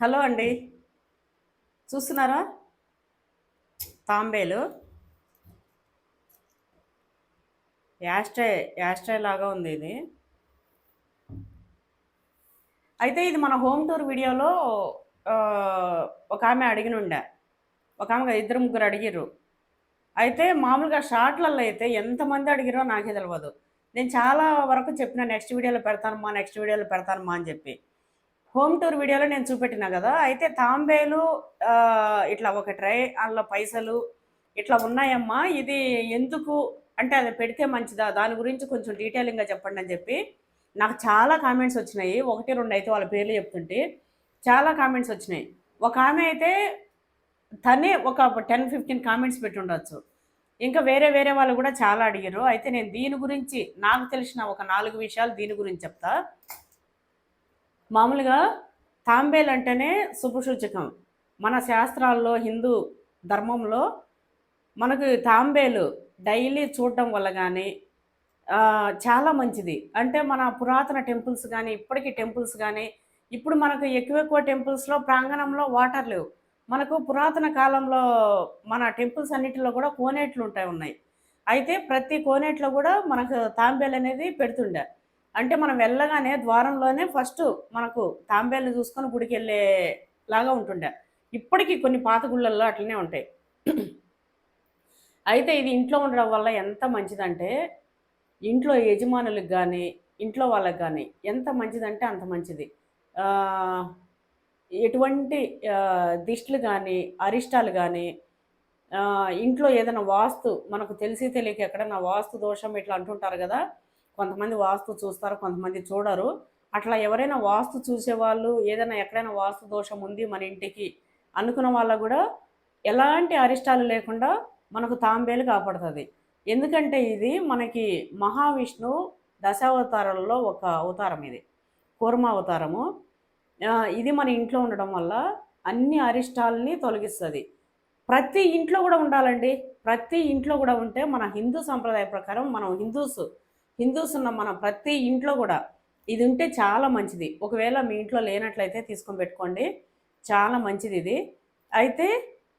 Hello అండి. చూస్తున్నారా? తాంబేలు. Ashtray ashtray లాగా ఉంది ఇది. అయితే ఇది మన హోమ్ టూర్ వీడియోలో ఒక ఆమె అడిగిన ఉండే. ఒక ఆమె ఇద్దరు ముగ్గురు అడిగిర్రు. అయితే మామూలుగా షార్ట్లలో అయితే ఎంతమంది అడిగిరో నాకే తెలియదు నేను చాలా వరకు చెప్పిన నెక్స్ట్ వీడియోలో పెడతానమ్మా నెక్స్ట్ వీడియోలో పెడతానమ్మా అని చెప్పి. హోమ్ టూర్ వీడియోలో నేను చూపెట్టినా కదా అయితే తాంబేలు ఇట్లా ఒక ట్రై అందులో పైసలు ఇట్లా ఉన్నాయమ్మా ఇది ఎందుకు? అంటే అది పెడితే మంచిదా? దాని గురించి కొంచెం డీటెయిలింగ్గా చెప్పండి అని చెప్పి నాకు చాలా కామెంట్స్ వచ్చినాయి. ఒకటి రెండు అయితే వాళ్ళ పేర్లు చెప్తుంటే చాలా కామెంట్స్ వచ్చినాయి. ఒక ఆమె అయితే తనే ఒక టెన్ ఫిఫ్టీన్ కామెంట్స్ పెట్టుండొచ్చు ఇంకా వేరే వేరే వాళ్ళు కూడా చాలా అడిగారు. అయితే నేను దీని గురించి నాకు తెలిసిన ఒక నాలుగు విషయాలు దీని గురించి చెప్తా. మామూలుగా తాంబేలు అంటేనే శుభసూచకం. మన శాస్త్రాల్లో హిందూ ధర్మంలో మనకు తాంబేలు డైలీ చూడడం వల్ల కానీ చాలా మంచిది. అంటే మన పురాతన టెంపుల్స్ కానీ ఇప్పటికీ టెంపుల్స్ కానీ ఇప్పుడు మనకు ఎక్కువ ఎక్కువ టెంపుల్స్లో ప్రాంగణంలో వాటర్ లేవు. మనకు పురాతన కాలంలో మన టెంపుల్స్ అన్నిటిలో కూడా కోనేట్లు ఉంటాయి ఉన్నాయి. అయితే ప్రతి కోనేట్లో కూడా మనకు తాంబేలు అనేది పెడుతుండే. అంటే మనం వెళ్ళగానే ద్వారంలోనే ఫస్ట్ మనకు తాంబేల్ని చూసుకొని గుడికి వెళ్ళేలాగా ఉంటుండే. ఇప్పటికీ కొన్ని పాత గుళ్ళల్లో అట్లనే ఉంటాయి. అయితే ఇది ఇంట్లో ఉండడం వల్ల ఎంత మంచిదంటే ఇంట్లో యజమానులకు కానీ ఇంట్లో వాళ్ళకి కానీ ఎంత మంచిదంటే అంత మంచిది. ఎటువంటి దిష్టులు దిష్టిలు కానీ అరిష్టాలు కానీ ఇంట్లో ఏదైనా వాస్తు మనకు తెలిసి తెలియక ఎక్కడైనా వాస్తు దోషం ఇట్లా అంటుంటారు కదా కొంతమంది వాస్తు చూస్తారు కొంతమంది చూడరు. అట్లా ఎవరైనా వాస్తు చూసేవాళ్ళు ఏదైనా ఎక్కడైనా వాస్తు దోషం ఉంది మన ఇంటికి అనుకున్న వాళ్ళకు కూడా ఎలాంటి అరిష్టాలు లేకుండా మనకు తాంబేలు కాపాడుతుంది. ఎందుకంటే ఇది మనకి మహావిష్ణు దశావతారాలలో ఒక అవతారం ఇది కూర్మ అవతారము. ఇది మన ఇంట్లో ఉండడం వల్ల అన్ని అరిష్టాలని తొలగిస్తుంది. ప్రతి ఇంట్లో కూడా ఉండాలండి. ప్రతి ఇంట్లో కూడా ఉంటే మన హిందూ సంప్రదాయ ప్రకారం మనం హిందూస్ హిందూస్ ఉన్న మన ప్రతి ఇంట్లో కూడా ఇది ఉంటే చాలా మంచిది. ఒకవేళ మీ ఇంట్లో లేనట్లయితే తీసుకొని పెట్టుకోండి. చాలా మంచిది ఇది. అయితే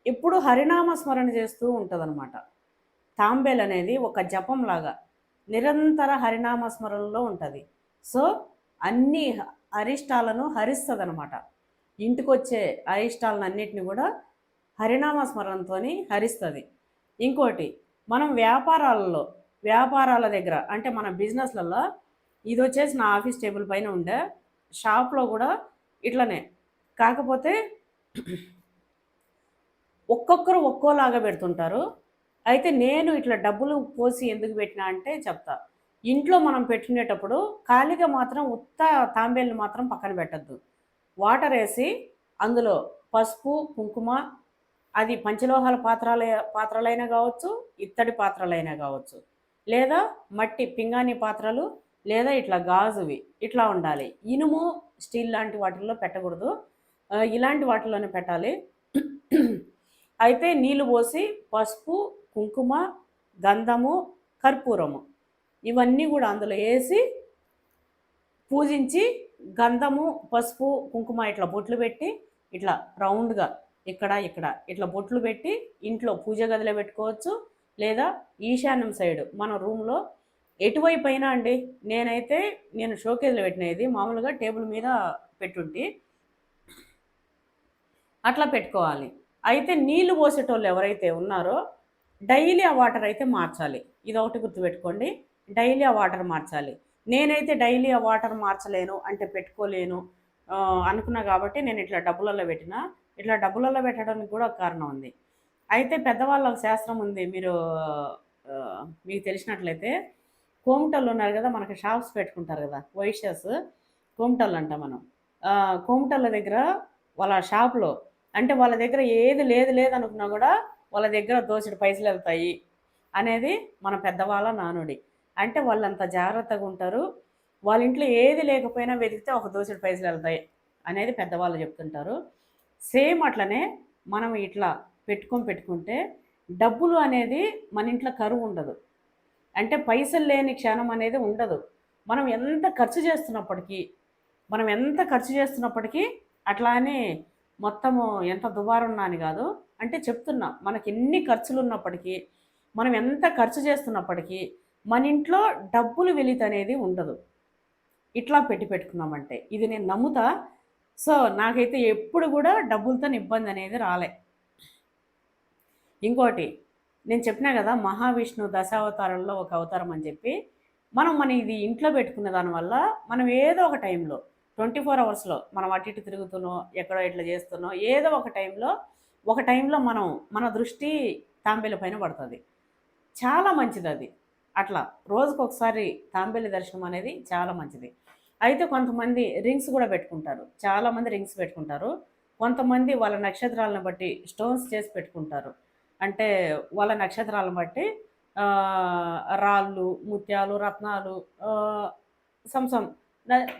ఇప్పుడు హరినామ స్మరణ చేస్తూ ఉంటుందన్నమాట. తాంబేల్ అనేది ఒక జపం లాగా నిరంతర హరినామ స్మరణలో ఉంటుంది. సో అన్ని అరిష్టాలను హరిస్తుంది అనమాట ఇంటికి వచ్చే అరిష్టాలను అన్నిటిని కూడా హరినామ స్మరణతో హరిస్తుంది. ఇంకోటి మనం వ్యాపారాలలో వ్యాపారాల దగ్గర అంటే మన బిజినెస్లలో ఇది వచ్చేసి నా ఆఫీస్ టేబుల్ పైన ఉండే షాప్లో కూడా ఇట్లనే. కాకపోతే ఒక్కొక్కరు ఒక్కోలాగా పెడుతుంటారు. అయితే నేను ఇట్లా డబ్బులు పోసి ఎందుకు పెట్టినా అంటే చెప్తా. ఇంట్లో మనం పెట్టుకునేటప్పుడు ఖాళీగా మాత్రం ఉత్త తాంబేలు మాత్రం పక్కన పెట్టద్దు. వాటర్ వేసి అందులో పసుపు కుంకుమ అది పంచలోహాల పాత్రల పాత్రలైనా కావచ్చు ఇత్తడి పాత్రలైనా కావచ్చు. లేదా మట్టి పింగాణి పాత్రలు లేదా ఇట్లా గాజువి ఇట్లా ఉండాలి. ఇనుము స్టీల్ లాంటి వాటిల్లో పెట్టకూడదు. ఇలాంటి వాటిల్లోనే పెట్టాలి. అయితే నీళ్ళు పోసి పసుపు కుంకుమ గంధము కర్పూరము ఇవన్నీ కూడా అందులో వేసి పూజించి గంధము పసుపు కుంకుమ ఇట్లా బొట్లు పెట్టి ఇట్లా రౌండ్గా ఇక్కడ ఇక్కడ ఇట్లా బొట్లు పెట్టి ఇంట్లో పూజ గదిలో పెట్టుకోవచ్చు. లేదా ఈశాన్యం సైడ్ మన రూమ్లో ఎటువైపు అయినా అండి నేనైతే నేను షోకేజ్లో పెట్టినది మామూలుగా టేబుల్ మీద పెట్టుంటి అట్లా పెట్టుకోవాలి. అయితే నీళ్ళు పోసేటోళ్ళు ఎవరైతే ఉన్నారో డైలీ ఆ వాటర్ అయితే మార్చాలి. ఇది ఒకటి గుర్తుపెట్టుకోండి డైలీ ఆ వాటర్ మార్చాలి. నేనైతే డైలీ ఆ వాటర్ మార్చలేను అంటే పెట్టుకోలేను అనుకున్నా కాబట్టి నేను ఇట్లా డబ్బులలో పెట్టిన ఇట్లా డబ్బులలో పెట్టడానికి కూడా ఒక కారణం ఉంది. అయితే పెద్దవాళ్ళ ఒక శాస్త్రం ఉంది. మీరు మీకు తెలిసినట్లయితే కోమటోళ్ళు ఉన్నారు కదా మనకి షాప్స్ పెట్టుకుంటారు కదా వైశ్యస్ కోమటలు అంట మనం. ఆ, దగ్గర వాళ్ళ షాప్లో అంటే వాళ్ళ దగ్గర ఏది లేదు లేదు అనుకున్నా కూడా వాళ్ళ దగ్గర దోసుడు పైసలు వెళ్తాయి అనేది మన పెద్దవాళ్ళ నానుడి. అంటే వాళ్ళంత జాగ్రత్తగా ఉంటారు. వాళ్ళ ఇంట్లో ఏది లేకపోయినా వెతికితే ఒక దోచెడు పైసలు వెళ్తాయి అనేది పెద్దవాళ్ళు చెప్తుంటారు. సేమ్ అట్లనే మనం ఇట్లా పెట్టుకొని పెట్టుకుంటే డబ్బులు అనేది మన ఇంట్లో కరువు ఉండదు. అంటే పైసలు లేని క్షణం అనేది ఉండదు. మనం ఎంత ఖర్చు చేస్తున్నప్పటికీ మనం ఎంత ఖర్చు చేస్తున్నప్పటికీ అట్లా అని మొత్తము ఎంత దుబారున్నా అని కాదు. అంటే చెప్తున్నా మనకి ఎన్ని ఖర్చులు ఉన్నప్పటికీ మనం ఎంత ఖర్చు చేస్తున్నప్పటికీ మన ఇంట్లో డబ్బులు వెలిత అనేది ఉండదు. ఇట్లా పెట్టి పెట్టుకున్నామంటే. ఇది నేను నమ్ముతా. సో నాకైతే ఎప్పుడు కూడా డబ్బులతో ఇబ్బంది అనేది రాలే. ఇంకోటి నేను చెప్పినా కదా మహావిష్ణు దశావతారంలో ఒక అవతారం అని చెప్పి మనం మన ఇది ఇంట్లో పెట్టుకున్న దానివల్ల మనం ఏదో ఒక టైంలో ట్వంటీ ఫోర్ అవర్స్లో మనం అటు ఇటు తిరుగుతున్నో ఎక్కడో ఇట్లా చేస్తున్నో ఏదో ఒక టైంలో ఒక టైంలో మనం మన దృష్టి తాంబేల పైన పడుతుంది. చాలా మంచిది అది. అట్లా రోజుకు ఒకసారి తాంబేలి దర్శనం అనేది చాలా మంచిది. అయితే కొంతమంది రింగ్స్ కూడా పెట్టుకుంటారు. చాలామంది రింగ్స్ పెట్టుకుంటారు. కొంతమంది వాళ్ళ నక్షత్రాలను బట్టి స్టోన్స్ చేసి పెట్టుకుంటారు. అంటే వాళ్ళ నక్షత్రాలను బట్టి రాళ్ళు ముత్యాలు రత్నాలు సంసం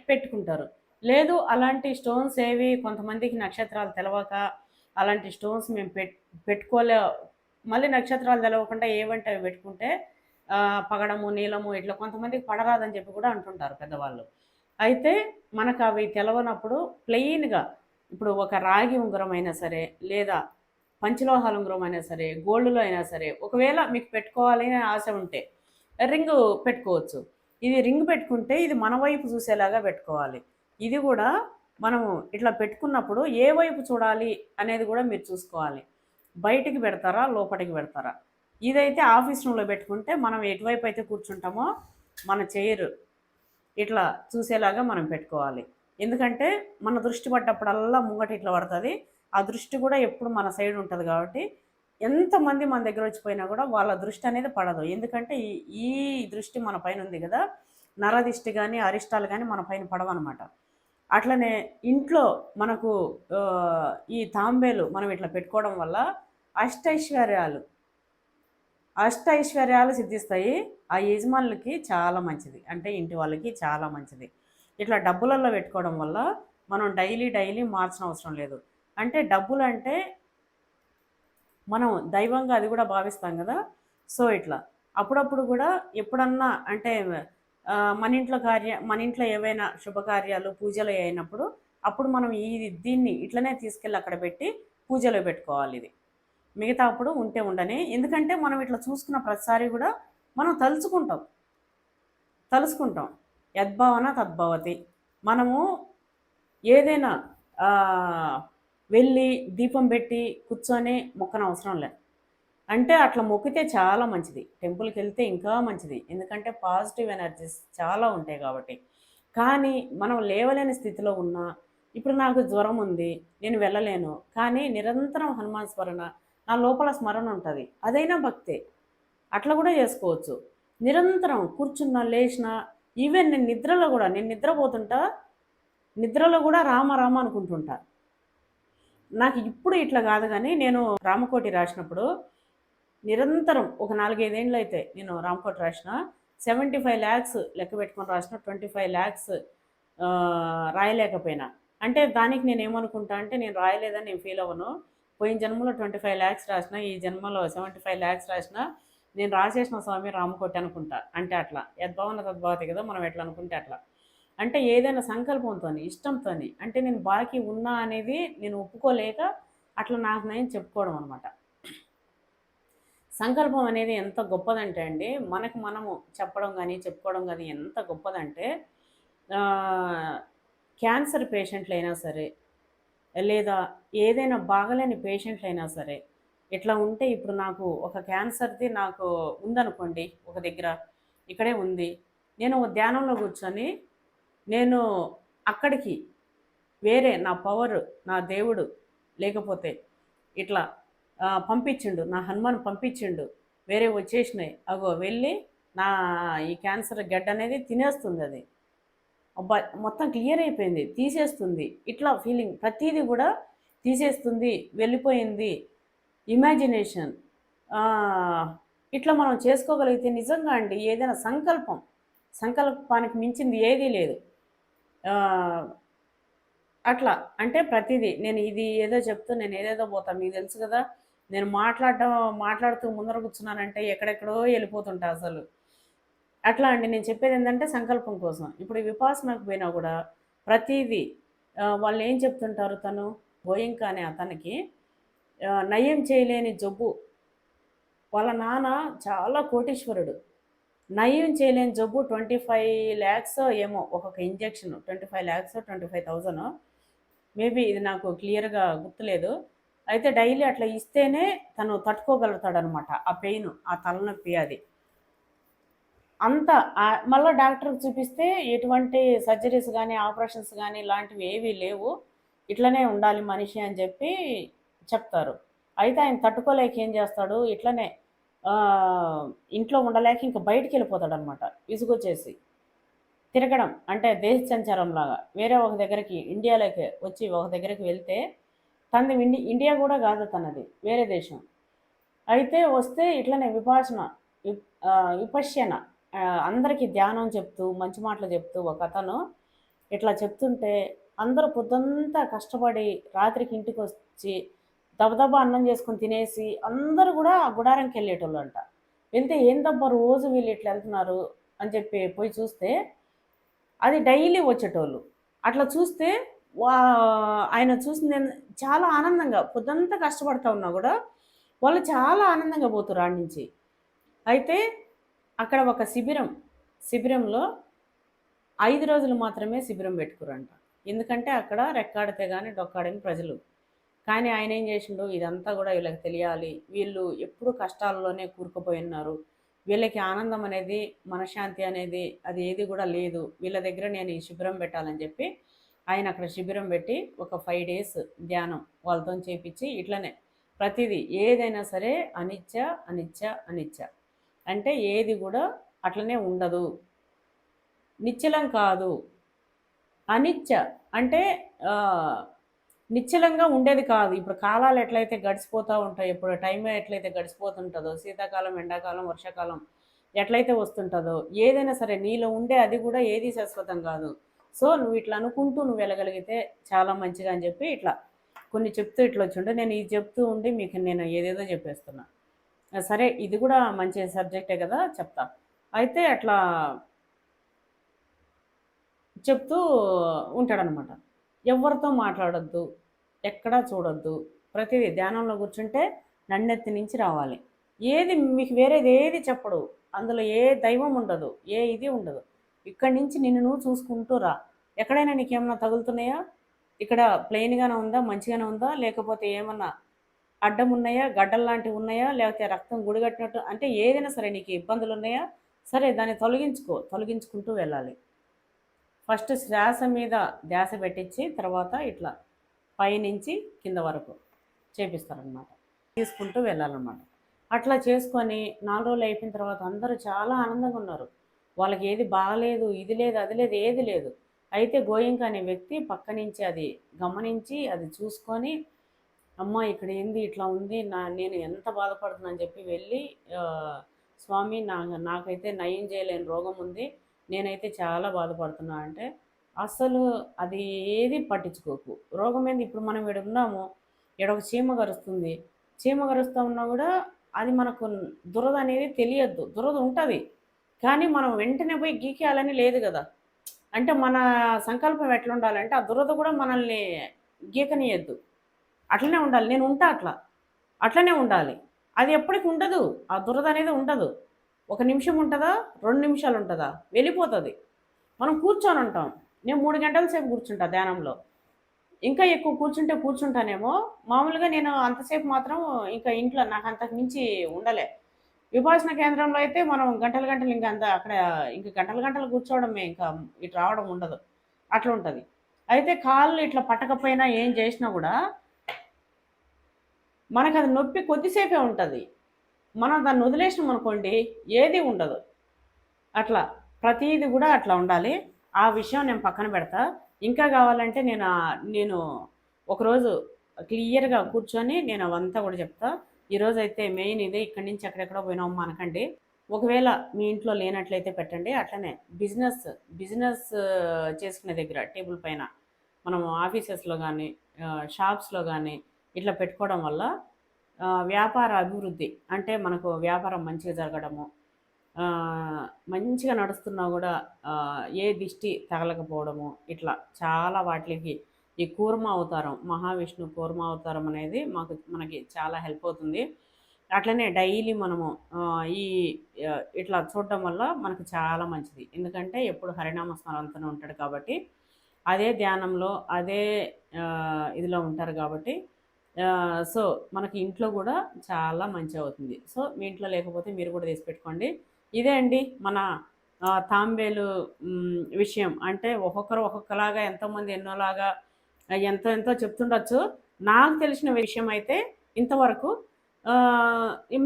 పెట్టుకుంటారు. లేదు అలాంటి స్టోన్స్ ఏవి కొంతమందికి నక్షత్రాలు తెలవక అలాంటి స్టోన్స్ మేము పెట్ పెట్టుకోలే మళ్ళీ నక్షత్రాలు తెలవకుండా ఏవంటే అవి పెట్టుకుంటే పగడము నీలము ఇట్లా కొంతమందికి పడరాదని చెప్పి కూడా అంటుంటారు పెద్దవాళ్ళు. అయితే మనకు అవి తెలవనప్పుడు ప్లెయిన్గా ఇప్పుడు ఒక రాగి ఉంగరం అయినా సరే లేదా పంచలోహాల ఉంగరం అయినా సరే గోల్డ్లో అయినా సరే ఒకవేళ మీకు పెట్టుకోవాలి అని ఆశ ఉంటే రింగ్ పెట్టుకోవచ్చు. ఇది రింగ్ పెట్టుకుంటే ఇది మన వైపు చూసేలాగా పెట్టుకోవాలి. ఇది కూడా మనము ఇట్లా పెట్టుకున్నప్పుడు ఏ వైపు చూడాలి అనేది కూడా మీరు చూసుకోవాలి. బయటికి పెడతారా లోపలికి పెడతారా? ఇదైతే ఆఫీస్ రూమ్లో పెట్టుకుంటే మనం ఎటువైపు అయితే కూర్చుంటామో మన చైర్ ఇట్లా చూసేలాగా మనం పెట్టుకోవాలి. ఎందుకంటే మన దృష్టి పడ్డప్పుడల్లా ముంగట ఇట్లా పడుతుంది. ఆ దృష్టి కూడా ఎప్పుడు మన సైడ్ ఉంటుంది కాబట్టి ఎంతమంది మన దగ్గర వచ్చిపోయినా కూడా వాళ్ళ దృష్టి అనేది పడదు. ఎందుకంటే ఈ ఈ దృష్టి మన పైన ఉంది కదా. నరదిష్టి కానీ అరిష్టాలు కానీ మన పైన పడవన్నమాట. అట్లనే ఇంట్లో మనకు ఈ తాంబేలు మనం ఇట్లా పెట్టుకోవడం వల్ల అష్టైశ్వర్యాలు అష్టైశ్వర్యాలు సిద్ధిస్తాయి. ఆ యజమానులకి చాలా మంచిది. అంటే ఇంటి వాళ్ళకి చాలా మంచిది. ఇట్లా డబ్బులలో పెట్టుకోవడం వల్ల మనం డైలీ డైలీ మార్చిన అవసరం లేదు. అంటే డబ్బులు అంటే మనం దైవంగా అది కూడా భావిస్తాం కదా. సో ఇట్లా. అప్పుడప్పుడు కూడా ఎప్పుడన్నా అంటే మన ఇంట్లో కార్య మన ఇంట్లో ఏవైనా శుభకార్యాలు పూజలు అయినప్పుడు అప్పుడు మనం ఈ దీన్ని ఇట్లనే తీసుకెళ్ళి అక్కడ పెట్టి పూజలో పెట్టుకోవాలి ఇది. మిగతా అప్పుడు ఉంటే ఉండని. ఎందుకంటే మనం ఇట్లా చూసుకున్న ప్రతిసారి కూడా మనం తలుచుకుంటాం. తలుచుకుంటాం. యద్భావన తద్భవతి. మనము ఏదైనా వెళ్ళి దీపం పెట్టి కూర్చొని మొక్కన అవసరం లేదు. అంటే అట్లా మొక్కితే చాలా మంచిది. టెంపుల్కి వెళ్తే ఇంకా మంచిది. ఎందుకంటే పాజిటివ్ ఎనర్జీస్ చాలా ఉంటాయి కాబట్టి. కానీ మనం లేవలేని స్థితిలో ఉన్నా ఇప్పుడు నాకు జ్వరం ఉంది నేను వెళ్ళలేను కానీ నిరంతరం హనుమాన్ స్మరణ నా లోపల స్మరణ ఉంటుంది. అదైనా భక్తే. అట్లా కూడా చేసుకోవచ్చు. నిరంతరం కూర్చున్నా లేచినా ఈవెన్ నేను నిద్రలో కూడా నేను నిద్రపోతుంటా నిద్రలో కూడా రామ రామ అనుకుంటుంటా. నాకు ఇప్పుడు ఇట్లా కాదు కానీ నేను రామకోటి రాసినప్పుడు నిరంతరం ఒక నాలుగైదేళ్ళు అయితే నేను రామకోటి రాసిన సెవెంటీ ఫైవ్ ల్యాక్స్ లెక్క పెట్టుకొని రాసిన ట్వంటీ ఫైవ్ ల్యాక్స్ రాయలేకపోయినా. అంటే దానికి నేను ఏమనుకుంటా అంటే నేను రాయలేదని నేను ఫీల్ అవ్వను. పోయిన జన్మలో ట్వంటీ ఫైవ్ ల్యాక్స్ రాసిన ఈ జన్మలో సెవెంటీ ఫైవ్ ల్యాక్స్ రాసిన నేను రాసేసిన స్వామి రామకోటి అనుకుంటా. అంటే అట్లా. యద్భావన తద్భావతి కదా మనం ఎట్లా అనుకుంటే అట్లా. అంటే ఏదైనా సంకల్పంతో ఇష్టంతో అంటే నేను బాకీ ఉన్నా అనేది నేను ఒప్పుకోలేక అట్లా నాకు నేను చెప్పుకోవడం అనమాట సంకల్పం అనేది ఎంత గొప్పదంటే అండి మనకు మనము చెప్పడం కానీ చెప్పుకోవడం కానీ ఎంత గొప్పదంటే క్యాన్సర్ పేషెంట్లు అయినా సరే లేదా ఏదైనా బాగలేని పేషెంట్లు అయినా సరే ఇట్లా ఉంటే ఇప్పుడు నాకు ఒక క్యాన్సర్ది నాకు ఉందనుకోండి ఒక దగ్గర ఇక్కడే ఉంది నేను ఒక ధ్యానంలో కూర్చొని నేను అక్కడికి వేరే నా పవర్ నా దేవుడు లేకపోతే ఇట్లా పంపించిండు నా హనుమాన్ పంపించిండు వేరే వచ్చేసినాయి. అగో వెళ్ళి నా ఈ క్యాన్సర్ గడ్డ అనేది తినేస్తుంది అది. అబ్బా మొత్తం క్లియర్ అయిపోయింది తీసేస్తుంది. ఇట్లా ఫీలింగ్ ప్రతిదీ కూడా తీసేస్తుంది వెళ్ళిపోయింది. ఇమాజినేషన్ ఇట్లా మనం చేసుకోగలిగితే నిజంగా అండి ఏదైనా సంకల్పం సంకల్పానికి మించింది ఏదీ లేదు. అట్లా. అంటే ప్రతిదీ. నేను ఇది ఏదో చెప్తూ నేను ఏదేదో పోతాను మీకు తెలుసు కదా నేను మాట్లాడటం మాట్లాడుతూ ముందర కూర్చున్నానంటే ఎక్కడెక్కడో వెళ్ళిపోతుంటా అసలు. అట్లా అండి. నేను చెప్పేది ఏంటంటే సంకల్పం కోసం. ఇప్పుడు విపాసనకు పోయినా కూడా ప్రతిదీ వాళ్ళు ఏం చెప్తుంటారు తను? గోయింక అనే అతనికి నయం చేయలేని జబ్బు. వాళ్ళ నాన్న చాలా కోటీశ్వరుడు. నయం చేయలేని జబ్బు ట్వంటీ ఫైవ్ ల్యాక్స్ ఏమో ఒక్కొక్క injection twenty five lakhs twenty five thousand maybe ఇది నాకు క్లియర్గా గుర్తులేదు. అయితే డైలీ అట్లా ఇస్తేనే తను తట్టుకోగలుగుతాడనమాట ఆ పెయిన్ ఆ తలనొప్పి అది. అంత మళ్ళీ డాక్టర్కి చూపిస్తే ఎటువంటి సర్జరీస్ కానీ ఆపరేషన్స్ కానీ ఇలాంటివి ఏవీ లేవు. ఇట్లనే ఉండాలి మనిషి అని చెప్పి చెప్తారు. అయితే ఆయన తట్టుకోలేక ఏం చేస్తాడు? ఇట్లనే ఇంట్లో ఉండలేక ఇంక బయటికి వెళ్ళిపోతాడు అనమాట విసుగొచ్చేసి తిరగడం అంటే దేశ సంచారం లాగా. వేరే ఒక దగ్గరికి ఇండియాలోకి వచ్చి ఒక దగ్గరికి వెళ్తే తనది ఇండి ఇండియా కూడా కాదు తనది వేరే దేశం. అయితే వస్తే ఇట్లనే విభాషణ విప్- విపశ్యన అందరికీ ధ్యానం చెప్తూ మంచి మాటలు చెప్తూ ఒక అతను ఇట్లా చెప్తుంటే అందరూ పొద్దంతా కష్టపడి రాత్రికి ఇంటికి వచ్చి దబదబా అన్నం చేసుకొని తినేసి అందరూ కూడా ఆ గుడారంకి వెళ్ళేటోళ్ళు అంట. వెళ్తే ఏందబ్బా రోజు వీళ్ళు ఇట్లా వెళ్తున్నారు? అని చెప్పి పోయి చూస్తే అది డైలీ వచ్చేటోళ్ళు. అట్లా చూస్తే వా ఆయన చూసింది చాలా ఆనందంగా పొద్దంతా కష్టపడతా ఉన్నా కూడా వాళ్ళు చాలా ఆనందంగా పోతారు ఆడి నుంచి. అయితే అక్కడ ఒక శిబిరం శిబిరంలో ఐదు రోజులు మాత్రమే శిబిరం పెట్టుకురంట ఎందుకంటే అక్కడ రెక్కాడితే కానీ డొక్కాడని ప్రజలు. కానీ ఆయన ఏం చేసిండు? ఇదంతా కూడా వీళ్ళకి తెలియాలి. వీళ్ళు ఎప్పుడు కష్టాల్లోనే కూరుకుపోయి ఉన్నారు. వీళ్ళకి ఆనందం అనేది మనశ్శాంతి అనేది అది ఏది కూడా లేదు. వీళ్ళ దగ్గర నేను ఈ శిబిరం పెట్టాలని చెప్పి ఆయన అక్కడ శిబిరం పెట్టి ఒక ఫైవ్ డేస్ ధ్యానం వాళ్ళతో చేపించి ఇట్లనే ప్రతిదీ ఏదైనా సరే అనిచ్చ అనిచ్చ అనిచ్చ అంటే ఏది కూడా అట్లనే ఉండదు. నిశ్చలం కాదు. అనిచ్చ అంటే నిశ్చలంగా ఉండేది కాదు. ఇప్పుడు కాలాలు ఎట్లయితే గడిచిపోతూ ఉంటాయి ఇప్పుడు టైం ఎట్లయితే గడిచిపోతుంటుందో శీతాకాలం ఎండాకాలం వర్షాకాలం ఎట్లయితే వస్తుంటుందో ఏదైనా సరే నీలో ఉండే అది కూడా ఏది శాశ్వతం కాదు. సో నువ్వు ఇట్లా అనుకుంటూ నువ్వు వెళ్ళగలిగితే చాలా మంచిగా అని చెప్పి ఇట్లా కొన్ని చెప్తూ ఇట్లా వచ్చిండే నేను ఇది చెప్తూ ఉండి మీకు నేను ఏదేదో చెప్పేస్తున్నా. సరే ఇది కూడా మంచి సబ్జెక్టే కదా చెప్తా. అయితే అట్లా చెప్తూ ఉంటాడనమాట ఎవరితో మాట్లాడొద్దు ఎక్కడా చూడొద్దు. ప్రతిదీ ధ్యానంలో కూర్చుంటే నన్నెత్తి నుంచి రావాలి. ఏది మీకు వేరేది ఏది చెప్పడు. అందులో ఏ దైవం ఉండదు ఏ ఇది ఉండదు. ఇక్కడి నుంచి నిన్ను నువ్వు చూసుకుంటూ రా. ఎక్కడైనా నీకేమన్నా తగులుతున్నాయా? ఇక్కడ ప్లెయిన్గానే ఉందా? మంచిగానే ఉందా? లేకపోతే ఏమన్నా అడ్డం ఉన్నాయా? గడ్డలు లాంటివి ఉన్నాయా? లేకపోతే రక్తం గుడిగట్టినట్టు అంటే ఏదైనా సరే నీకు ఇబ్బందులు ఉన్నాయా సరే దాన్ని తొలగించుకో. తొలగించుకుంటూ వెళ్ళాలి. ఫస్ట్ శ్వాస మీద ధ్యాస పెట్టించి తర్వాత ఇట్లా పైనుంచి కింద వరకు చేపిస్తారనమాట తీసుకుంటూ వెళ్ళాలన్నమాట. అట్లా చేసుకొని నాలుగు రోజులు అయిపోయిన తర్వాత అందరూ చాలా ఆనందంగా ఉన్నారు. వాళ్ళకి ఏది బాగలేదు ఇది లేదు అది లేదు ఏది లేదు. అయితే గోయింక అనే వ్యక్తి పక్క నుంచి అది గమనించి అది చూసుకొని అమ్మ ఇక్కడ ఏంది ఇట్లా ఉంది నా నేను ఎంత బాధపడుతున్నా అని చెప్పి వెళ్ళి స్వామి నా నాకైతే నయం చేయలేని రోగం ఉంది. నేనైతే చాలా బాధపడుతున్నా అంటే అసలు అది ఏది పట్టించుకోకు. రోగం ఏంది? ఇప్పుడు మనం ఇక్కడ ఉన్నాము ఇక్కడ ఒక చీమ గరుస్తుంది. చీమ గరుస్తూ ఉన్నా కూడా అది మనకు దురద అనేది తెలియద్దు. దురద ఉంటుంది. కానీ మనం వెంటనే పోయి గీకేయాలని లేదు కదా. అంటే మన సంకల్పం ఎట్లా ఉండాలంటే ఆ దురద కూడా మనల్ని గీకనియద్దు. అట్లనే ఉండాలి. నేను ఉంటా అట్లా. అట్లనే ఉండాలి. అది ఎప్పటికి ఉండదు. ఆ దురద అనేది ఉండదు. ఒక నిమిషం ఉంటుందా? రెండు నిమిషాలు ఉంటుందా? వెళ్ళిపోతుంది. మనం కూర్చొని ఉంటాం. నేను మూడు గంటల సేపు కూర్చుంటా ధ్యానంలో. ఇంకా ఎక్కువ కూర్చుంటే కూర్చుంటానేమో. మామూలుగా నేను అంతసేపు మాత్రం ఇంకా ఇంట్లో నాకు అంతకు మించి ఉండలే. విభాషణ కేంద్రంలో అయితే మనం గంటలు గంటలు ఇంకా అంత అక్కడ ఇంకా గంటలు గంటలు కూర్చోవడమే ఇంకా ఇటు రావడం ఉండదు. అట్లా ఉంటుంది. అయితే కాళ్ళు ఇట్లా పట్టకపోయినా ఏం చేసినా కూడా మనకు అది నొప్పి కొద్దిసేపే ఉంటుంది. మనం దాన్ని వదిలేసినాం అనుకోండి ఏది ఉండదు. అట్లా ప్రతీది కూడా అట్లా ఉండాలి. ఆ విషయం నేను పక్కన పెడతా. ఇంకా కావాలంటే నేను నేను ఒకరోజు క్లియర్గా కూర్చొని నేను అవంతా కూడా చెప్తా. ఈరోజు అయితే మెయిన్ ఇదే ఇక్కడి నుంచి ఎక్కడెక్కడో పోయినాం అనకండి. ఒకవేళ మీ ఇంట్లో లేనట్లయితే పెట్టండి. అట్లనే బిజినెస్ బిజినెస్ చేసుకునే దగ్గర టేబుల్ పైన మనం ఆఫీసెస్లో కానీ షాప్స్లో కానీ ఇట్లా పెట్టుకోవడం వల్ల వ్యాపార అభివృద్ధి అంటే మనకు వ్యాపారం మంచిగా జరగడము మంచిగా నడుస్తున్నా కూడా ఏ దిష్టి తగలకపోవడము ఇట్లా చాలా వాటికి ఈ కూర్మ అవతారం మహావిష్ణు కూర్మ అవతారం అనేది మాకు మనకి చాలా హెల్ప్ అవుతుంది. అట్లనే డైలీ మనము ఈ ఇట్లా చూడడం వల్ల మనకు చాలా మంచిది. ఎందుకంటే ఎప్పుడు హరినామ స్మరణతోనే ఉంటాడు కాబట్టి అదే ధ్యానంలో అదే ఇదిలో ఉంటారు కాబట్టి సో మనకి ఇంట్లో కూడా చాలా మంచి అవుతుంది సో మీ ఇంట్లో లేకపోతే మీరు కూడా తీసి పెట్టుకోండి. ఇదే అండి మన తాంబేలు విషయం. అంటే ఒక్కొక్కరు ఒక్కొక్కలాగా ఎంతోమంది ఎన్నోలాగా ఎంతో ఎంతో చెప్తుండొచ్చు. నాకు తెలిసిన విషయం అయితే ఇంతవరకు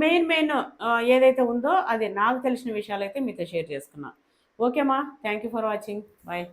మెయిన్ మెయిన్ ఏదైతే ఉందో అది నాకు తెలిసిన విషయాలు అయితే మీతో షేర్ చేసుకున్నా. ఓకేమా? Thank you for watching. Bye.